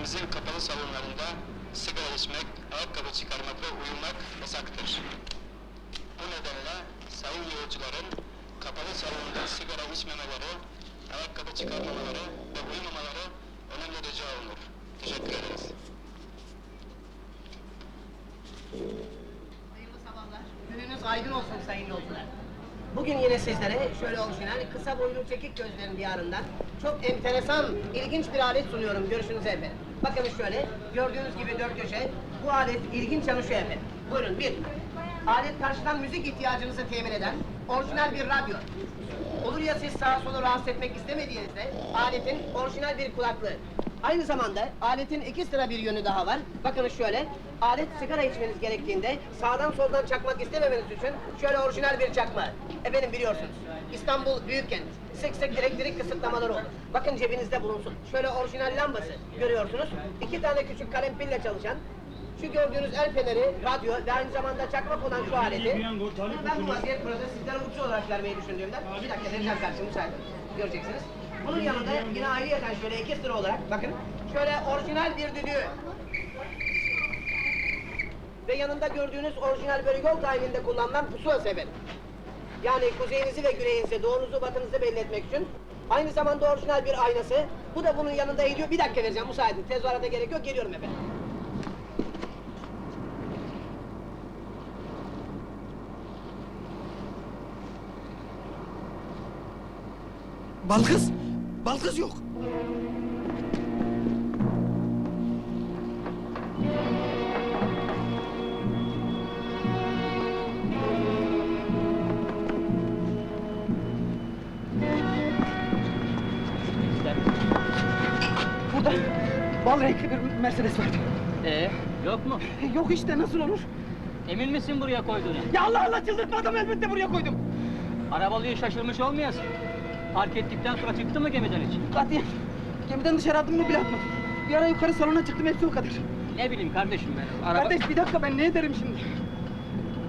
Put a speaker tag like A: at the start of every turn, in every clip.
A: Kulübümüzün kapalı salonlarında sigara içmek, ayakkabı çıkarmak ve uyumak yasaktır. Bu nedenle sayın yolcuların kapalı salonda sigara içmemeleri, ayakkabı çıkarmamaları ve uyumamaları önemli rica olunur. Teşekkür ederiz.
B: Hayırlı sabahlar. Gününüz aydın olsun sayın yolcular. Bugün yine sizlere şöyle orijinal, kısa boylu çekik gözlerin diyarından çok enteresan, ilginç bir alet sunuyorum görüşünüze efendim. Bakın şöyle, gördüğünüz gibi dört köşe, bu alet ilginç çalışıyor efendim. Buyurun bir, alet karşıdan müzik ihtiyacınızı temin eden orijinal bir radyo. Olur ya siz sağa sola rahatsız etmek istemediğinizde aletin orijinal bir kulaklığı. Aynı zamanda aletin iki sıra bir yönü daha var. Bakın şöyle, alet sigara içmeniz gerektiğinde sağdan soldan çakmak istememeniz için şöyle orijinal bir çakma. Efendim biliyorsunuz, İstanbul büyük kent. Sık sık elektrik kısıtlamaları olur. Bakın cebinizde bulunsun. Şöyle orijinal lambası görüyorsunuz. İki tane küçük kalem pille çalışan, şu gördüğünüz el feneri, radyo ve aynı zamanda çakmak olan şu aleti ben bu vaziyet burada sizlere uçuş olarak vermeyi düşündüğümden bir dakika vereceğim karşımı müsaade göreceksiniz. Bunun yanında yine ayrıyeten şöyle iki sıra olarak bakın şöyle orijinal bir düdüğü ve yanında gördüğünüz orijinal böyle yol tayininde kullanılan pusula sebebi. Yani kuzeyinizi ve güneyinizi, doğunuzu, batınızı belli etmek için. Aynı zamanda orijinal bir aynası. Bu da bunun yanında eğiliyor. Bir dakika vereceğim müsaade. Tezahürata gerek yok. Geliyorum efendim.
C: Balkız! Balkız yok! Renkli bir Mercedes vardı.
D: Ee, yok mu?
C: Yok işte nasıl olur?
D: Emin misin buraya koyduğunu?
C: Ya Allah Allah çıldırtma adamı elbette buraya koydum.
D: Arabalıyı şaşırmış olmayasın. Fark ettikten sonra çıktı mı gemiden hiç?
C: Katiyen gemiden dışarı adımımı bile atmadım. Bir ara yukarı salona çıktım hepsi o kadar.
D: Ne bileyim kardeşim ben. Araba...
C: Kardeş bir dakika ben ne ederim şimdi?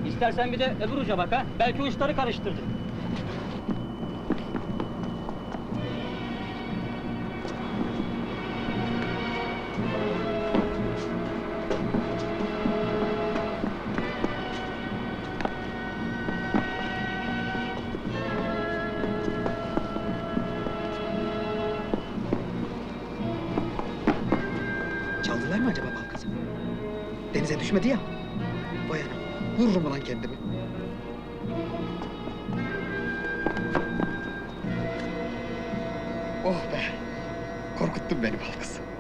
D: İstersen bir de öbür uca bak ha. Belki uçları karıştırdın.
C: Düşmedi ya. Vay anam, vururum ulan kendimi. Oh be! Korkuttun beni.
D: Hadi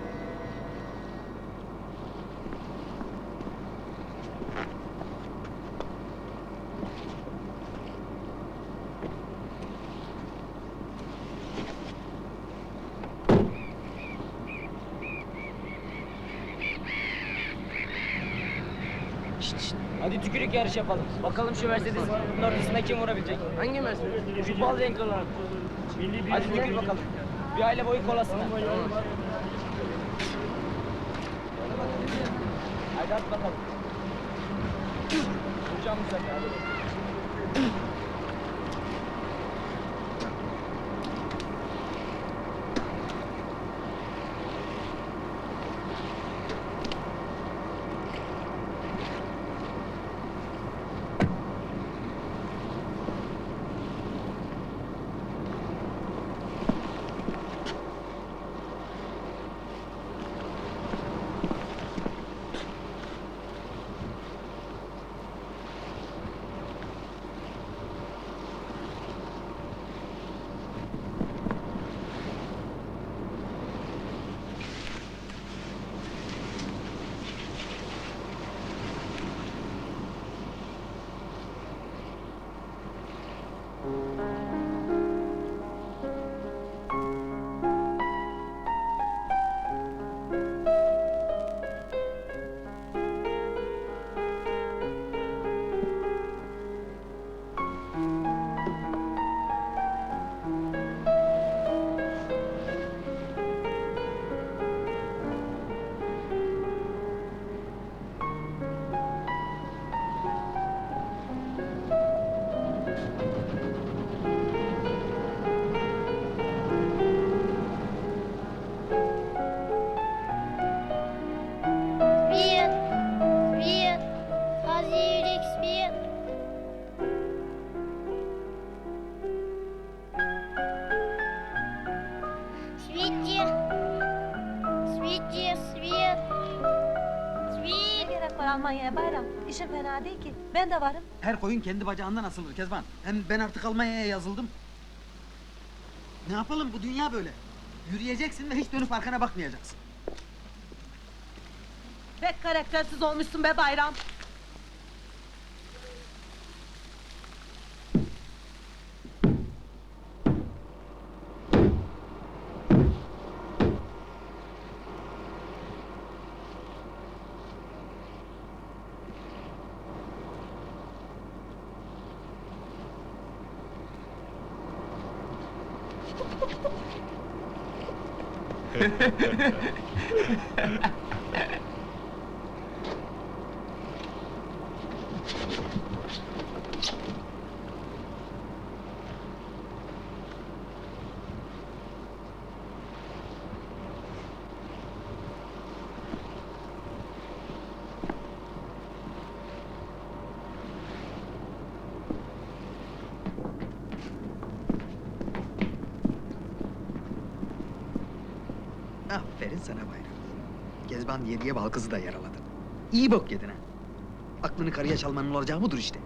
D: tükürük yarış yapalım. Bakalım şu Mercedes'in ortasına kim vurabilecek?
B: Hangi Mercedes?
D: Şu bal renkli olan. Hadi tükür bakalım. Bir aile boyu kolasına. Hadi at bakalım. Vuracağım bu
E: fena değil ki. Ben de varım.
C: Her koyun kendi bacağından asılır Kezban. Hem ben artık Almanya'ya yazıldım. Ne yapalım bu dünya böyle. Yürüyeceksin ve hiç dönüp arkana bakmayacaksın.
E: Pek karaktersiz olmuşsun be bayram. Ha ha ha ha!
C: Aferin sana bayram. Kezban yediye bal kızı da yaraladın. İyi bok yedin ha. Aklını karıya çalmanın olacağı budur işte.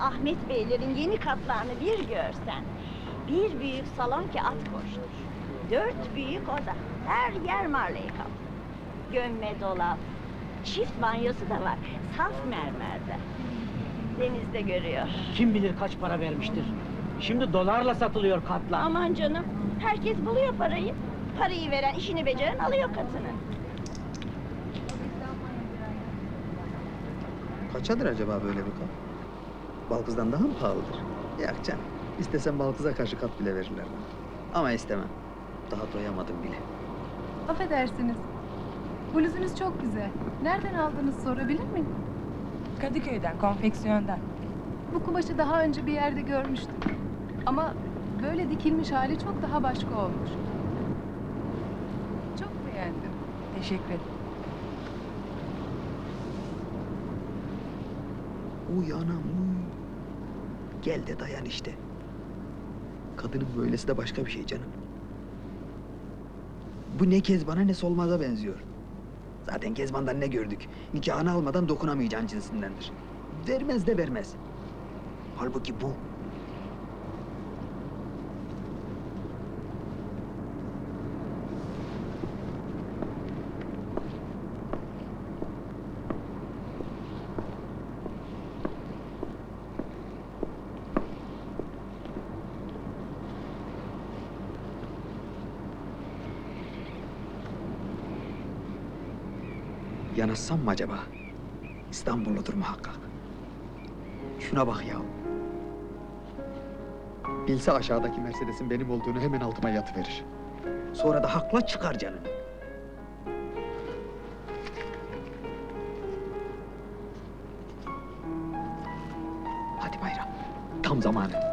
F: Ahmet Beylerin yeni katlarını bir görsen. Bir büyük salon ki at koştur. Dört büyük oda. Her yer marley kaplı. Gömme dolap. Çift banyosu da var. Saf mermerde. Denizde görüyor.
D: Kim bilir kaç para vermiştir. Şimdi dolarla satılıyor katlar.
F: Aman canım. Herkes buluyor parayı. Parayı veren, işini beceren alıyor katını.
C: Kaçadır acaba böyle bir kat? Balkız'dan daha mı pahalıdır? Yok canım. İstesem Balkız'a karşı kat bile verirler bana. Ama istemem. Daha doyamadım bile.
G: Affedersiniz. Bluzunuz çok güzel. Nereden aldınız sorabilir miyim?
H: Kadıköy'den, konfeksiyondan.
G: Bu kumaşı daha önce bir yerde görmüştüm. Ama böyle dikilmiş hali çok daha başka olmuş. Çok beğendim.
H: Teşekkür ederim.
C: Uy anam uy. Gel de dayan işte. Kadının böylesi de başka bir şey canım. Bu ne Kezban'a ne Solmaz'a benziyor. Zaten Kezban'dan ne gördük? Nikahını almadan dokunamayacağın cinsindendir. Vermez de vermez. Halbuki bu. Yanaşsam mı acaba? İstanbulludur muhakkak. Şuna bak ya. Bilse aşağıdaki Mercedes'in benim olduğunu hemen altıma yatıverir. Sonra da hakla çıkar canım. Hadi bayram. Tam zamanı.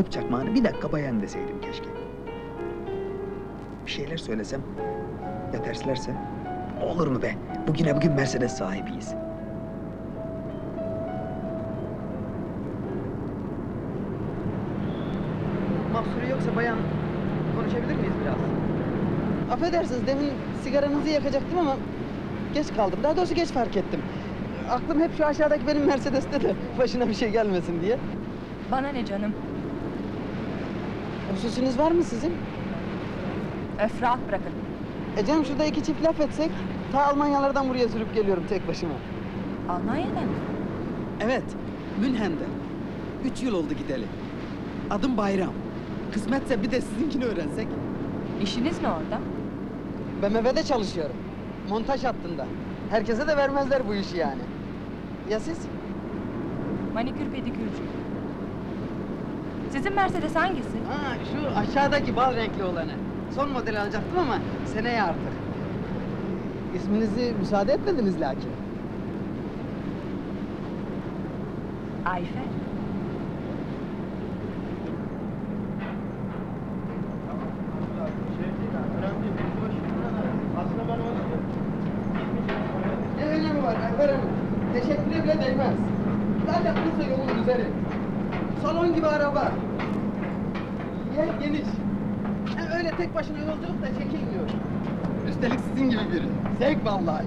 C: Alıp çakmağını bir dakika bayan deseydim keşke. Bir şeyler söylesem, ya terslerse? Olur mu be? Bugüne bugün Mercedes sahibiyiz. Mahsuru yoksa bayan, konuşabilir miyiz biraz?
I: Affedersiniz demin sigaranızı yakacaktım ama geç kaldım. Daha doğrusu geç fark ettim. Aklım hep şu aşağıdaki benim Mercedes'te de başına bir şey gelmesin diye.
H: Bana ne canım?
I: Hususiniz var mı sizin?
H: Öf rahat bırakın.
I: E canım şurada iki çift laf etsek ta Almanyalardan buraya sürüp geliyorum tek başıma.
H: Almanya'dan mı?
I: Evet, Münhen'de. Üç yıl oldu gideli. Adım Bayram. Kısmetse bir de sizinkini öğrensek.
H: İşiniz ne orada?
I: BMW'de çalışıyorum. Montaj hattında. Herkese de vermezler bu işi yani. Ya siz?
H: Manikür pedikürcü. Sizin Mercedes hangisi?
I: Ha şu aşağıdaki bal renkli olanı. Son model alacaktım ama seneye artık. İsminizi müsaade etmediniz lakin.
H: Ayfer.
I: Ne önemi var Alper Hanım? Teşekkür
C: Gitmeye bile değmez. Zaten Bursa yolun üzeri. Salon gibi araba. Yer geniş. Hem öyle tek başına yolculuk da çekilmiyor. Üstelik sizin gibi biri. Zevk vallahi.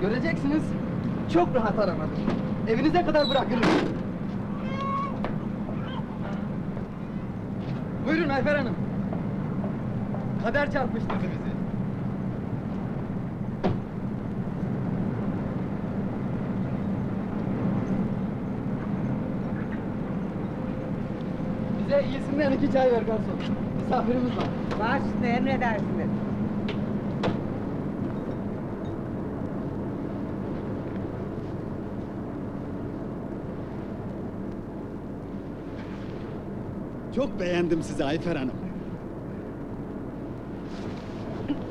C: Göreceksiniz. Çok rahat arabadır. Evinize kadar bırakırım. Buyurun Ayfer Hanım. Kader çarpıştırdı bizi. Bize iyisinden iki çay ver garson. Misafirimiz var.
I: Baş üstüne emredersiniz.
C: Çok beğendim sizi Ayfer Hanım.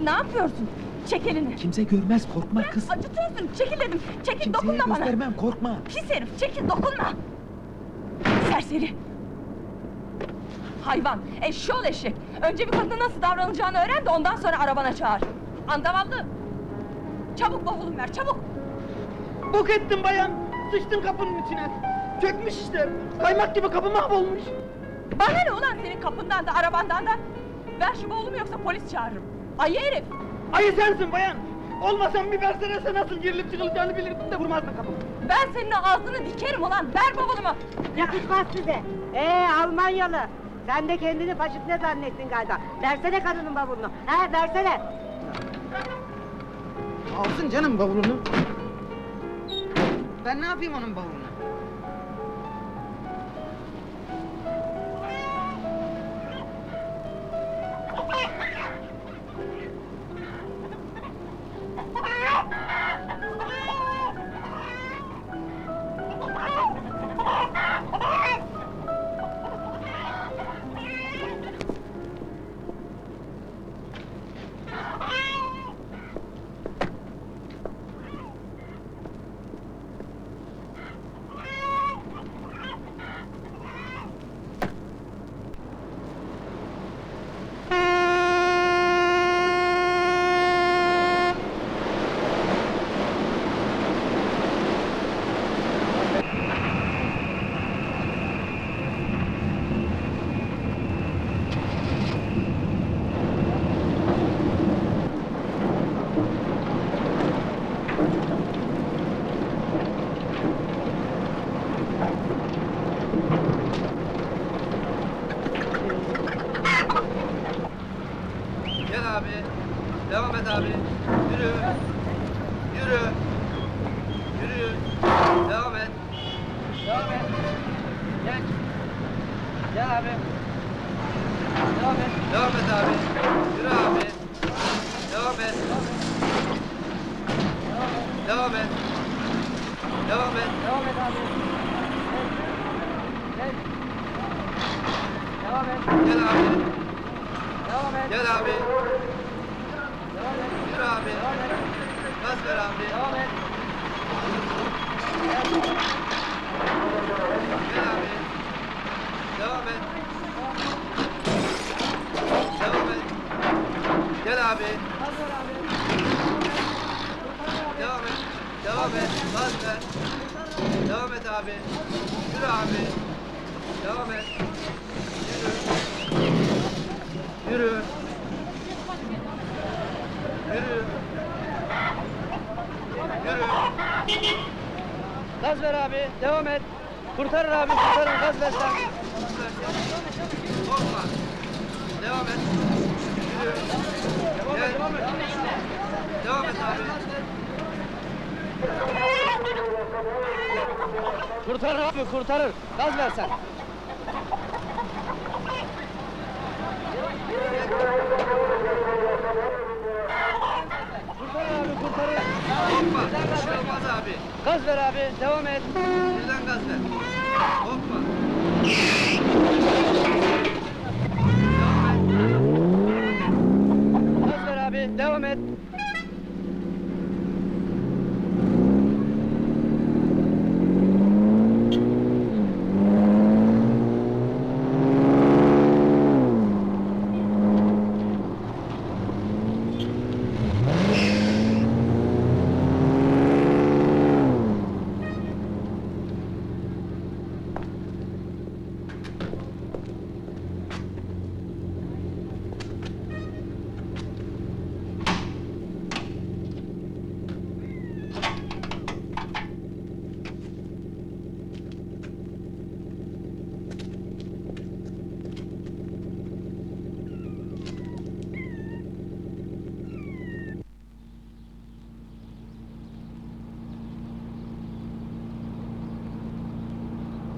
H: Ne yapıyorsun? Çek elini.
J: Kimse görmez korkma kız.
H: Acıtıyorsun. Çekil dedim. Çekil
J: Kimseye
H: dokunma bana.
J: göstermem korkma.
H: Pis herif çekil dokunma. Serseri. Hayvan, eşşoğlu eşek. Önce bir kadına nasıl davranılacağını öğren de ondan sonra arabana çağır. Andavallı. Çabuk bavulun ver, çabuk.
C: Bok ettim bayan. Sıçtım kapının içine. Çökmüş işte. Kaymak gibi kapı mahvolmuş.
H: Bana ne ulan senin kapından da arabandan da? Ver şu bavulumu yoksa polis çağırırım. Ayı herif.
C: Ayı sensin bayan. Olmasan bir versenese nasıl girilip çıkılacağını bilirdim de vurmazdın kapımı.
H: Ben senin ağzını dikerim ulan. Ver bavulumu.
I: Yakışmaz size. Ee Almanyalı. Sen de kendini faşist ne zannettin galiba? Versene kadının bavulunu. Ha versene.
C: Alsın canım bavulunu. Ben ne yapayım onun bavuluna?
D: Gel. Gel abi. Devam et. Devam et abi. Yürü abi. Devam et. Devam et. Devam et. Devam et abi. Gel. Devam et. Gel abi. Devam et. Gel abi. Devam et. Yürü abi. Devam et. Gaz ver abi. Devam et. Gel. Gel abi. Devam et. Devam et. Gel abi. Gaz ver abi. Devam et. Devam et. Gaz ver. Devam et abi. Yürü abi. Devam et. Yürü. Yürü. Yürü. Yürü. Gaz ver abi, devam et. Kurtarır abi, kurtarır, gaz ver sen. Korkma. Devam et. Yürü. Gel. Devam et abi. Kurtarır abi, kurtarır. Gaz ver sen. Kurtarır abi, kurtarır. Hoppa, bir şey olmaz abi. Gaz ver abi, devam et. Birden gaz ver. Hoppa.